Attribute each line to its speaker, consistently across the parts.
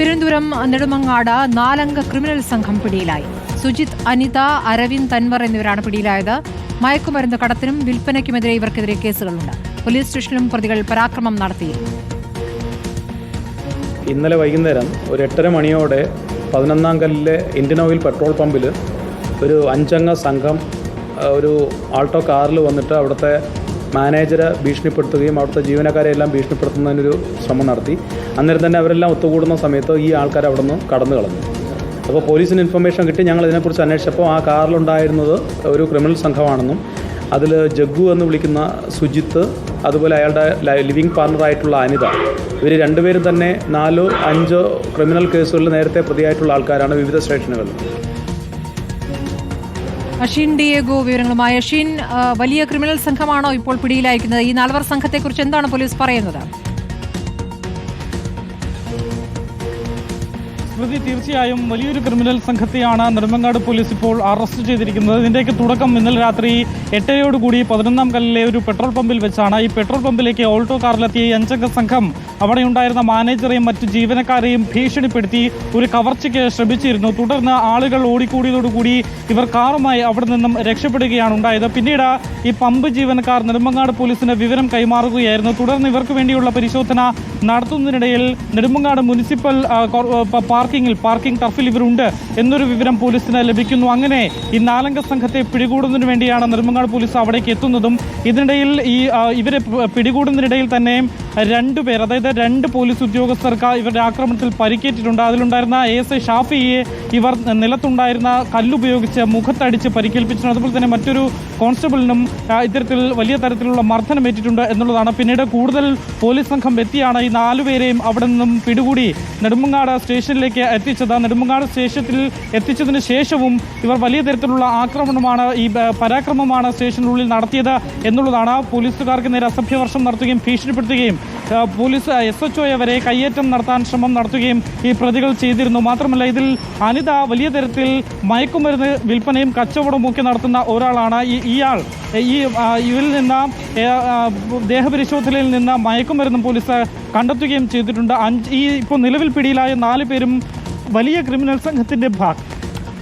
Speaker 1: തിരുവനന്തപുരം നെടുമങ്ങാട് നാലംഗ ക്രിമിനൽ സംഘം പിടിയിലായി. സുജിത് അനിത അരവിന്ദ് തൻവർ എന്നിവരാണ് പിടിയിലായത്. മയക്കുമരുന്ന് കടത്തിനും വിൽപ്പനയ്ക്കുമെതിരെ ഇവർക്കെതിരെ കേസുകളുണ്ട്. പോലീസ് സ്റ്റേഷനിലും പ്രതികൾ പരാക്രമം നടത്തി
Speaker 2: ഇന്നലെ വൈകുന്നേരം ഒരു എട്ടര മണിയോടെ പതിനൊന്നാം കല്ലിലെ ഇന്ത്യൻ ഓയിൽ പെട്രോൾ പമ്പിൽ ഒരു അഞ്ചംഗ സംഘം ഒരു ആൾട്ടോ കാറിൽ വന്നിട്ട് അവിടുത്തെ മാനേജറെ ഭീഷണിപ്പെടുത്തുകയും അവിടുത്തെ ജീവനക്കാരെ എല്ലാം ഭീഷണിപ്പെടുത്തുന്നതിനൊരു ശ്രമം നടത്തി. അന്നേരം തന്നെ അവരെല്ലാം ഒത്തുകൂടുന്ന സമയത്ത് ഈ ആൾക്കാർ അവിടെ നിന്ന് കടന്നു കളഞ്ഞു. അപ്പോൾ പോലീസിന് ഇൻഫർമേഷൻ കിട്ടി. ഞങ്ങൾ ഇതിനെക്കുറിച്ച് അന്വേഷിച്ചപ്പോൾ ആ കാറിലുണ്ടായിരുന്നത് ഒരു ക്രിമിനൽ സംഘമാണെന്നും അതിൽ ജഗ്ഗു എന്ന് വിളിക്കുന്ന സുജിത്ത് അതുപോലെ അയാളുടെ ലിവിങ് പാർട്ണറായിട്ടുള്ള അനിത ഇവർ രണ്ടുപേരും തന്നെ നാലോ അഞ്ചോ ക്രിമിനൽ കേസുകളിൽ നേരത്തെ പ്രതിയായിട്ടുള്ള ആൾക്കാരാണ് വിവിധ സ്റ്റേഷനുകളിൽ.
Speaker 1: അഷീൻ ഡിയേഗോ വിവരങ്ങളുമായി. അഷീൻ വലിയ ക്രിമിനൽ സംഘമാണോ ഇപ്പോൾ പിടിയിലായിരിക്കുന്നത്? ഈ നാൽവർ സംഘത്തെക്കുറിച്ച് എന്താണ് പോലീസ് പറയുന്നത്?
Speaker 3: സ്മൃതി തീർച്ചയായും വലിയൊരു ക്രിമിനൽ സംഘത്തെയാണ് നെടുമങ്ങാട് പോലീസ് ഇപ്പോൾ അറസ്റ്റ് ചെയ്തിരിക്കുന്നത്. ഇതിന്റെയൊക്കെ തുടക്കം ഇന്നലെ രാത്രി എട്ടരയോടുകൂടി പതിനൊന്നാം കല്ലിലെ ഒരു പെട്രോൾ പമ്പിൽ വെച്ചാണ്. ഈ പെട്രോൾ പമ്പിലേക്ക് ഓൾട്ടോ കാറിലെത്തിയ ഈ അഞ്ചംഗ സംഘം അവിടെ ഉണ്ടായിരുന്ന മാനേജറെയും മറ്റ് ജീവനക്കാരെയും ഭീഷണിപ്പെടുത്തി ഒരു കവർച്ചയ്ക്ക് ശ്രമിച്ചിരുന്നു. തുടർന്ന് ആളുകൾ ഓടിക്കൂടിയതോടുകൂടി ഇവർ കാറുമായി അവിടെ നിന്നും രക്ഷപ്പെടുകയാണ് ഉണ്ടായത്. പിന്നീട് ഈ പമ്പ് ജീവനക്കാർ നെടുമങ്ങാട് പോലീസിന് വിവരം കൈമാറുകയായിരുന്നു. തുടർന്ന് ഇവർക്ക് വേണ്ടിയുള്ള പരിശോധന നടത്തുന്നതിനിടയിൽ നെടുമങ്ങാട് മുനിസിപ്പൽ ആ, കോർ- പ- പാർക്കിങ്ങിൽ പാർക്കിംഗ് ടർഫിൽ ഇവരുണ്ട് എന്നൊരു വിവരം പോലീസിന് ലഭിക്കുന്നു. അങ്ങനെ ഈ നാലംഗ സംഘത്തെ പിടികൂടുന്നതിന് വേണ്ടിയാണ് നെടുമങ്ങാട് പോലീസ് അവിടേക്ക് എത്തുന്നതും. ഇതിനിടയിൽ ഈ ഇവരെ പിടികൂടുന്നതിനിടയിൽ തന്നെ രണ്ടുപേർ അതായത് രണ്ട് പോലീസ് ഉദ്യോഗസ്ഥർക്ക് ഇവരുടെ ആക്രമണത്തിൽ പരിക്കേറ്റിട്ടുണ്ട്. അതിലുണ്ടായിരുന്ന എ എസ് ഐ ഷാഫിയെ ഇവർ നിലത്തുണ്ടായിരുന്ന കല്ലുപയോഗിച്ച് മുഖത്തടിച്ച് പരിക്കേൽപ്പിച്ചിട്ടുണ്ട്. അതുപോലെ തന്നെ മറ്റൊരു കോൺസ്റ്റബിളിനും ഇത്തരത്തിൽ വലിയ തരത്തിലുള്ള മർദ്ദനമേറ്റിട്ടുണ്ട് എന്നുള്ളതാണ്. പിന്നീട് കൂടുതൽ പോലീസ് സംഘം എത്തിയാണ് ഈ നാലുപേരെയും അവിടെ നിന്നും പിടികൂടി നെടുമങ്ങാട് സ്റ്റേഷനിലേക്ക് എത്തിച്ചത്. നെടുമങ്ങാട് സ്റ്റേഷനിൽ എത്തിച്ചതിന് ശേഷവും ഇവർ വലിയ തരത്തിലുള്ള ആക്രമണമാണ് ഈ പരാക്രമമാണ് സ്റ്റേഷനുള്ളിൽ നടത്തിയത് എന്നുള്ളതാണ്. പോലീസുകാർക്ക് നേരെ അസഭ്യവർഷം നടത്തുകയും ഭീഷണിപ്പെടുത്തുകയും പോലീസ് എസ് എച്ച് ഒയെ വരെ കയ്യേറ്റം നടത്താൻ ശ്രമം നടത്തുകയും ഈ പ്രതികൾ ചെയ്തിരുന്നു. മാത്രമല്ല ഇതിൽ അനിത വലിയ തരത്തിൽ മയക്കുമരുന്ന് വിൽപ്പനയും കച്ചവടവും ഒക്കെ നടത്തുന്ന ഒരാളാണ് ഈ ഇയാൾ. ഈ ഇവരിൽ നിന്ന് ദേഹപരിശോധനയിൽ നിന്ന് മയക്കുമരുന്നും പോലീസ് കണ്ടെത്തുകയും ചെയ്തിട്ടുണ്ട്. അഞ്ച് ഈ ഇപ്പോൾ നിലവിൽ പിടിയിലായ നാല് പേരും വലിയ ക്രിമിനൽ സംഘത്തിന്റെ ഭാഗം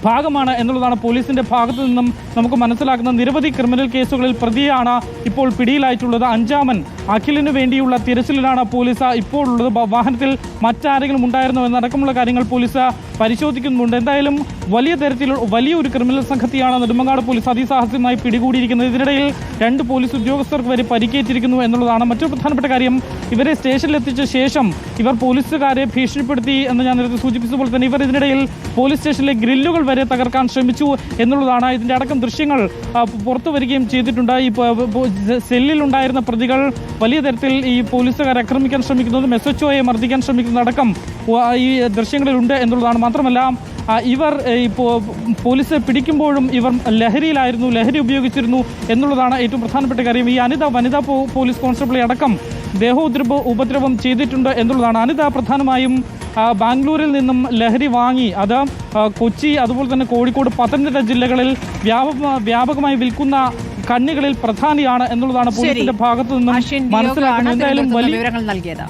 Speaker 3: ഭാഗമാണ് എന്നുള്ളതാണ് പോലീസിന്റെ ഭാഗത്തു നിന്നും നമുക്ക് മനസ്സിലാക്കുന്ന നിരവധി ക്രിമിനൽ കേസുകളിൽ പ്രതിയാണ് ഇപ്പോൾ പിടിയിലായിട്ടുള്ളത്. അഞ്ചാമൻ അഖിലിന് വേണ്ടിയുള്ള തിരച്ചിലിലാണ് പോലീസ് ഇപ്പോൾ ഉള്ളത് വാഹനത്തിൽ മറ്റാരെങ്കിലും ഉണ്ടായിരുന്നോ എന്നടക്കമുള്ള കാര്യങ്ങൾ പോലീസ് പരിശോധിക്കുന്നുണ്ട് എന്തായാലും വലിയ തരത്തിൽ വലിയൊരു ക്രിമിനൽ സംഘത്തെയാണ് നെടുമങ്ങാട് പോലീസ് അതിസാഹസ്യമായി പിടികൂടിയിരിക്കുന്നത്. ഇതിനിടയിൽ രണ്ട് പോലീസ് ഉദ്യോഗസ്ഥർക്ക് വരെ പരിക്കേറ്റിരിക്കുന്നു എന്നുള്ളതാണ് മറ്റൊരു പ്രധാനപ്പെട്ട കാര്യം. ഇവരെ സ്റ്റേഷനിലെത്തിച്ച ശേഷം ഇവർ പോലീസുകാരെ ഭീഷണിപ്പെടുത്തി എന്ന് ഞാൻ നേരത്തെ സൂചിപ്പിച്ചതുപോലെ തന്നെ ഇവർ ഇതിനിടയിൽ പോലീസ് സ്റ്റേഷനിലെ ഗ്രില്ലുകൾ വരെ തകർക്കാൻ ശ്രമിച്ചു എന്നുള്ളതാണ് ഇതിന്റെ അടക്കം ദൃശ്യങ്ങൾ പുറത്തു വരികയും ചെയ്തിട്ടുണ്ട്. ഈ സെല്ലിലുണ്ടായിരുന്ന പ്രതികൾ വലിയ തരത്തിൽ ഈ പോലീസുകാരെ ആക്രമിക്കാൻ ശ്രമിക്കുന്നതും എസ് എച്ച് ഒയെ മർദ്ദിക്കാൻ ശ്രമിക്കുന്നതടക്കം ഈ ദൃശ്യങ്ങളിലുണ്ട് എന്നുള്ളതാണ്. മാത്രമല്ല ഇവർ ഇപ്പോൾ പോലീസ് പിടിക്കുമ്പോഴും ഇവർ ലഹരിയിലായിരുന്നു ലഹരി ഉപയോഗിച്ചിരുന്നു എന്നുള്ളതാണ് ഏറ്റവും പ്രധാനപ്പെട്ട കാര്യം. ഈ അനിത വനിതാ പോലീസ് കോൺസ്റ്റബിളെ അടക്കം ദേഹോദ്രവ ഉപദ്രവം ചെയ്തിട്ടുണ്ട് എന്നുള്ളതാണ്. അനിത പ്രധാനമായും ബാംഗ്ലൂരിൽ നിന്നും ലഹരി വാങ്ങി. അത് കൊച്ചി അതുപോലെ തന്നെ കോഴിക്കോട് പത്തനംതിട്ട ജില്ലകളിൽ വ്യാപക വ്യാപകമായി വിൽക്കുന്ന കണ്ണികളിൽ പ്രധാനിയാണ് എന്നുള്ളതാണ് പോലീസിന്റെ ഭാഗത്തു നിന്നും മനസ്സിലാക്കുന്നത്. എന്തായാലും വലിയ
Speaker 1: വിവരങ്ങൾ നൽകിയത്.